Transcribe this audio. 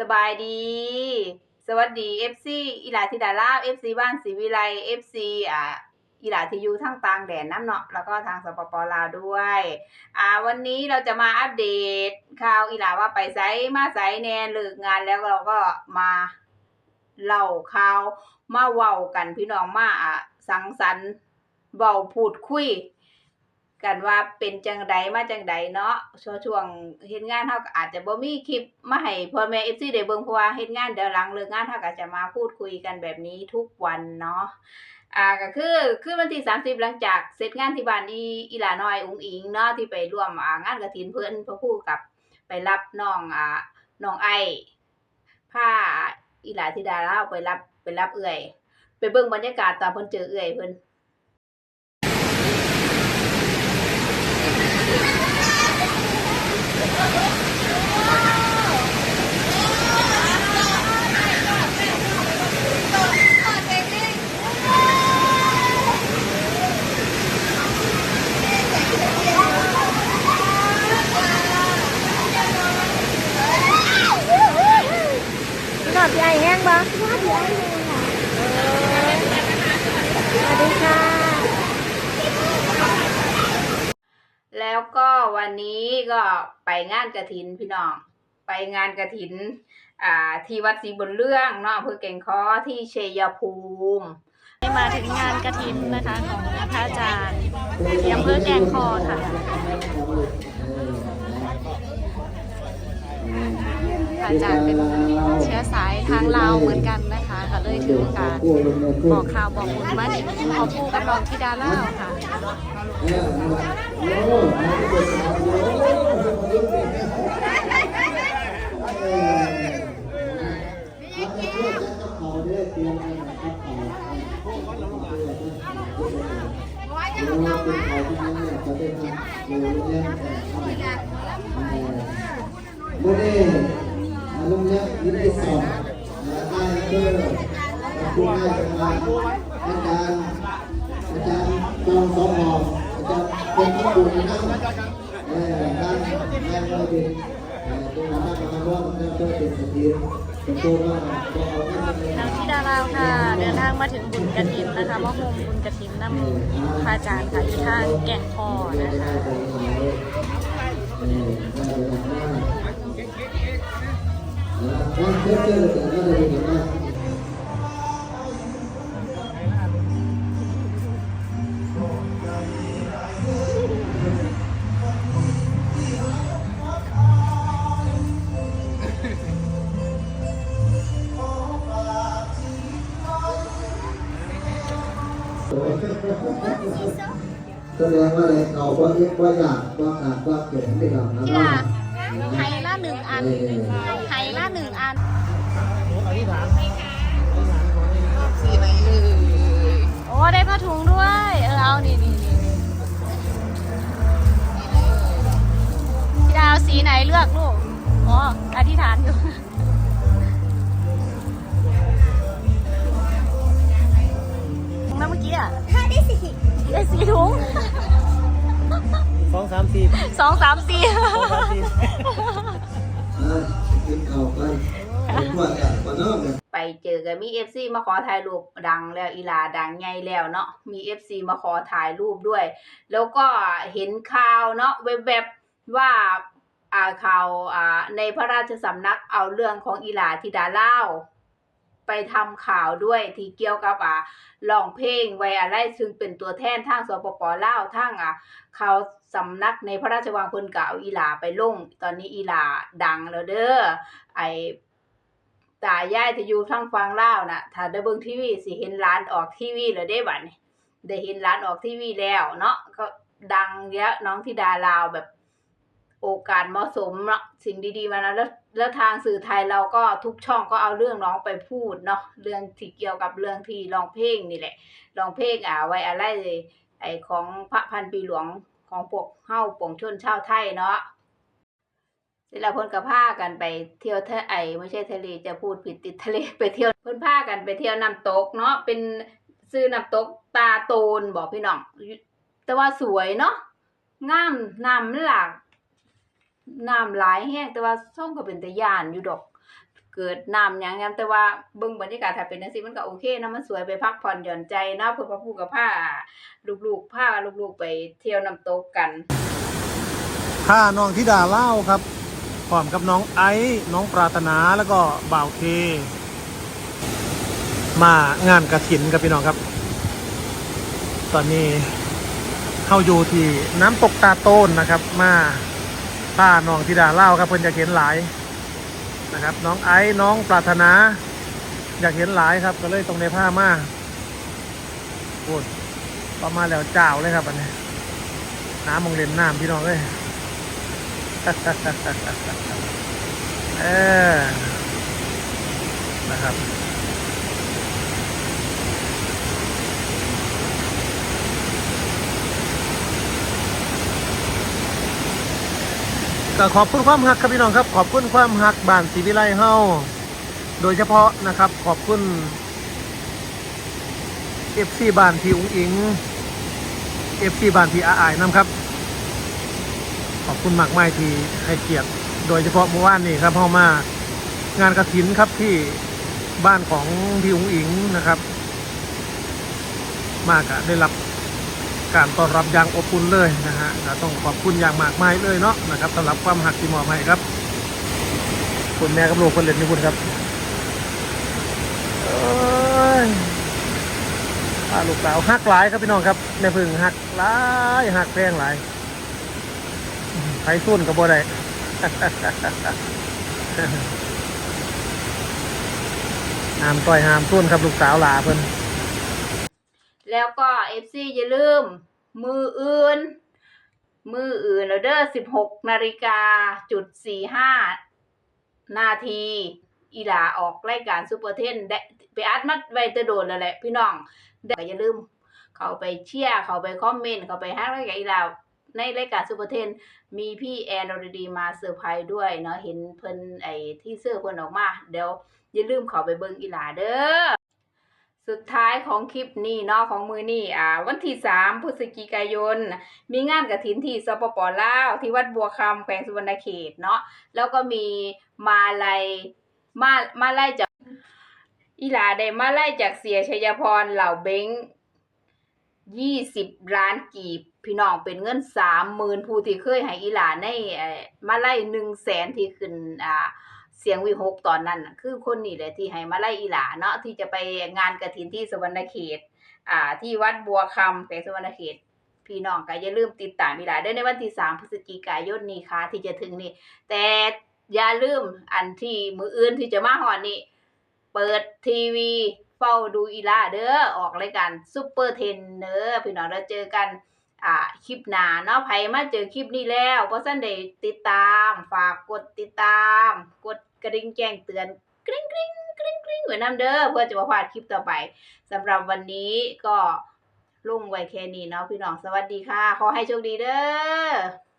สบายดี สวัสดี FC อีหลาธิดาลาบ FC บ้านศรีวิไล FC อ่าอีหลาที่อยู่ทางต่างแดนน้ำเนาะแล้วก็ทางสปปลาวด้วย อ่า วันนี้เราจะมาอัปเดตข่าวอีหลาว่าไปไซมาไซแนนเลิกงานแล้วเราก็มาเล่าข่าวมาเว้ากันพี่น้องมาอะสังสรรค์เว้าพูดคุย กันว่าเป็นจังใดมาจังใดเนาะช่วงช่วงเฮ็ดงานเฮาก็อาจจะบ่มีคลิปมาให้พ่อแม่ FC ได้เบิ่งเพราะว่าเฮ็ดงานเดี๋ยวหลังเลิกงานเฮาก็จะมาพูดคุยกันแบบนี้ทุกวันเนาะอ่าก็คือคือวันที่30 หลังจากเสร็จงานที่บ้านอีอีหลาน้อยอุ๋งอิงเนาะที่ไปร่วมอ่างานกฐินเพิ่นพระครู่กับไปรับน้องอ่าน้องไอ้าอีหลาธิดาลาวไปรับไปรับเอื้อย ไปเบิ่งบรรยากาศตอนเพิ่นเจอเอื้อยเพิ่น Yeah. วันนี้ก็ไปงานกระถินพี่น้อง ไปงานกระถิน อ่า ที่วัดศรีบุญเรื่องเนาะอำเภอแก่งคอที่เชยภูมิได้มาถึงงานกระถินนะคะของพระอาจารย์ที่อำเภอแก่งคอค่ะ พระอาจารย์เป็นเชื้อสายทางลาวเหมือนกันนะคะก็เลยถือโอกาสบอกข่าวบอกบุญมาดิขอพูกับรองธิดาเล่าค่ะเมื่อได้ล งเนี้ยยินดีสอนได้เพื่อคุณได้จังหวะอาจารย์อาจารย์กองสองหออาจารย์เป็นที่ดูนะครับเออด้านด้านเราเป็นตัวหน้ามาว่ามันจะเป็นสติเป็นตัวว่าก็เอาที่มันนางธิดาลาวค่ะ เดินทางมาถึงบุญกระถินนะคะมาโฮมบุญกระถินน้ำพระอาจารย์ค่ะอยู่ทางแก่งคอนะคะ แสดงว่าอะไรเขาว่าเรียกว่าอยากว่าขาดว่าเกิดไม่หลับนะธิว่าดาไฮละหนึ่งอันไฮละหนึ่งอัน โอ้ได้ผ้าถุงด้วย เออเอานี่นี่นี่นี่พี่ดาวสีไหนเลือกลูก อ๋อ อธิษฐานอยู่แล้วเมื่อกี้อะได้สีได้สีถุง สองสามสี่สองสามสี่กินข้าวกันว่าจะมาเริ่มเลย ไปเจอกันมี FC มาขอถ่ายรูปดังแล้วอีหลาดังใหญ่แล้วเนาะมี FC มาขอถ่ายรูปด้วย แล้วก็เห็นข่าวเนาะแวบๆว่าอ่าข่าวอ่าในพระราชสำนักเอาเรื่องของอีหลาธิดาเล่า ไปทำข่าวด้วยที่เกี่ยวกับอ่าร้องเพลงไว้อะไรซึ่งเป็นตัวแทนทางสปปเล่าวทางอ่าข่าวสำนักในพระราชวังเพิ่นก็เอาอีหลาไปลง ตอนนี้อีหลาดังแล้วเด้อไอ ตายายที่อยู่ทางฝั่งลาวน่ะ ถ้าได้เบิ่งทีวีสิเห็นร้านออกทีวีแล้วเด้บัดนี้ได้เห็นร้านออกทีวีแล้วเนาะก็ดังเยอะน้องธิดาลาวแบบ โอกาสเหมาะสมเนาะสิ่งดีๆมานะแล้วแล้วทางสื่อไทยเราก็ทุกช่องก็เอาเรื่องน้องไปพูดเนาะเรื่องที่เกี่ยวกับเรื่องที่ร้องเพลงนี่แหละร้องเพลงอ่าไว้อะไรไอของพระพันปีหลวงของพวกเฮาปวงชนชาวไทยเนาะ เสร็จแล้วเพิ่นก็พากันไปเที่ยวทะไอไม่ใช่ทะเลจะพูดผิดติดทะเลไปเที่ยวเพิ่นพากันไปเที่ยวน้ำตกเนาะเป็นซื้อน้ำตกตาโตนบอกพี่น้องแต่ว่าสวยเนาะงามน้ำมันหลากน้ำหลายแห้งแต่ว่าส่งก็เป็นตะยานอยู่ดอก เกิดน้ำหยังยามแต่ว่าเบิ่งบรรยากาศถ้าเป็นจังซี่มันก็โอเคนะมันสวยไปพักผ่อนหย่อนใจนะเพิ่นพาผู้กับผ้าลูกๆพาลูกๆไปเที่ยวน้ำตกกันผ้าน้องธิดาเล่าครับ พร้อมกับน้องไอซ์น้องปรารถนาแล้วก็บ่าวเค มางานกระถินกับพี่น้องครับ ตอนนี้เข้าอยู่ที่น้ำตกตาโต้นนะครับ มาผ้าน้องธิดาเล่าครับเพิ่นอยากเห็นหลายนะครับ น้องไอซ์น้องปรารถนา อยากเห็นหลายครับ ก็เลยตรงในผ้ามาโอ้ยประมาณแล้วเจ้าเลยครับอันนี้น้ำมองเล่นน้ำพี่น้องเลย เออนะครับก็ขอบคุณความหักครับพี่น้องครับ ขอบคุณความหักบ้านศรีวิไลเฮาโดยเฉพาะนะครับ ขอบคุณเอฟซีบ้านพี่อุ้งอิงเอฟซีบ้านพี่อาอายน้ำครับ ขอบคุณมากมายที่ให้เกียรติโดยเฉพาะเมื่อวานนี้ครับพ่อมางานกระถินครับที่บ้านของพี่อุ้งอิงนะครับ มากอะได้รับการต้อนรับอย่างอบอุ่นเลยนะฮะต้องขอบคุณอย่างมากมายเลยเนาะนะครับสำหรับความหักที่มอบให้ครับคุณแม่กับลูกคนเล่นนี่คุณครับเอ้ยลูกสาวหักหลายครับพี่น้องครับแม่พึ่งหักหลายหักแพงหลาย ไทยสุ่นกับบ่ได้หามต่อยหามสุ่นครับลูกสาวหลาเพิ่นแล้วก็ FC อย่าลืม มืออื่น มืออื่นแล้วเด้อ16นาฬิกาจุด45นาทีอีหลาออกรายการซูเปอร์เทนได้ไปอัดมัดไว้แตะโดนแล้วแหละพี่น้องแต่อย่าลืม เขาไปเชียร์เขาไปคอมเมนต์เขาไปฮักรายการอีหลา ในรายการซูเปอร์เทนมีพี่แอนอรดีมาเซอร์ไพรส์ด้วยเนาะเห็นเพิ่นไอ้ที่เสื้อเพิ่นออกมา เดี๋ยวอย่าลืมเขาไปเบิ่งอีหลาเด้อสุดท้ายของคลิปนี้เนาะของมือนี่อ่า วันที่สามพฤศจิกายน มีงานกระถินที่สปปลาว ที่วัดบัวคำแขวงสุวรรณเขตเนาะแล้วก็มีมาลัยมามาไล่จากอีหลาได้มาไล่จากเสียชัยพรเหล่าเบ้งยี่สิบล้านกีบ พี่น้องเป็นเงินสามหมื่นผู้ที่เคยให้อีหลาในมาไล่หนึ่งแสนที่ขึ้นอ่าเสียงวิหกตอนนั้นคือคนนี้แหละที่ให้มาไล่อีหลาเนาะที่จะไปงานกระถินที่สวรรณเขต อ่า ที่วัดบัวคำแขวงสวรรณเขต พี่น้องก็อย่าลืมติดตามอีหลาได้ในวันที่สามพฤศจิกายนนี้ค่ะ ที่จะถึงนี่ แต่อย่าลืมอันที่มืออื่นที่จะมาหอดนี่เปิดทีวีเฝ้าดูอีหลาเด้อออกรายการซุปเปอร์เทนเด้อพี่น้องเราเจอกัน อ่าคลิปหนาเนาะไผมาเจอคลิปนี้แล้วเพราะสั้นได้ติดตามฝากกดติดตาม กดกระดิ่งแจ้งเตือนกริ๊งกริ๊งกริ๊งกริ๊งไว้น้ำเด้อเพื่อจะมาพลาดคลิปต่อไปสำหรับวันนี้ก็ลุงไว้แค่นี้เนาะพี่น้องสวัสดีค่ะ ขอให้โชคดีเด้อ